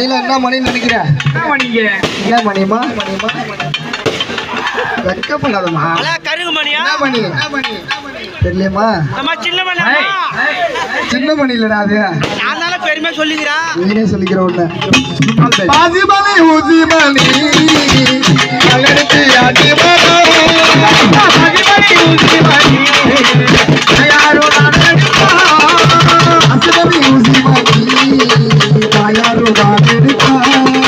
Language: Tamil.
மணில என்ன மணின்னு நினைக்கிறேன் என்ன மணிமா வெக்கப்படாதம்மா கருகு மணியா என்ன மணி? தெரியலையம்மா. சின்ன சின்ன மணி இல்லடா அது. தானே பெருமை சொல்லிக்கிறேன் நீனே சொல்லிக்கிற ஒண்ணு. கல்லெடுத்து இருக்கா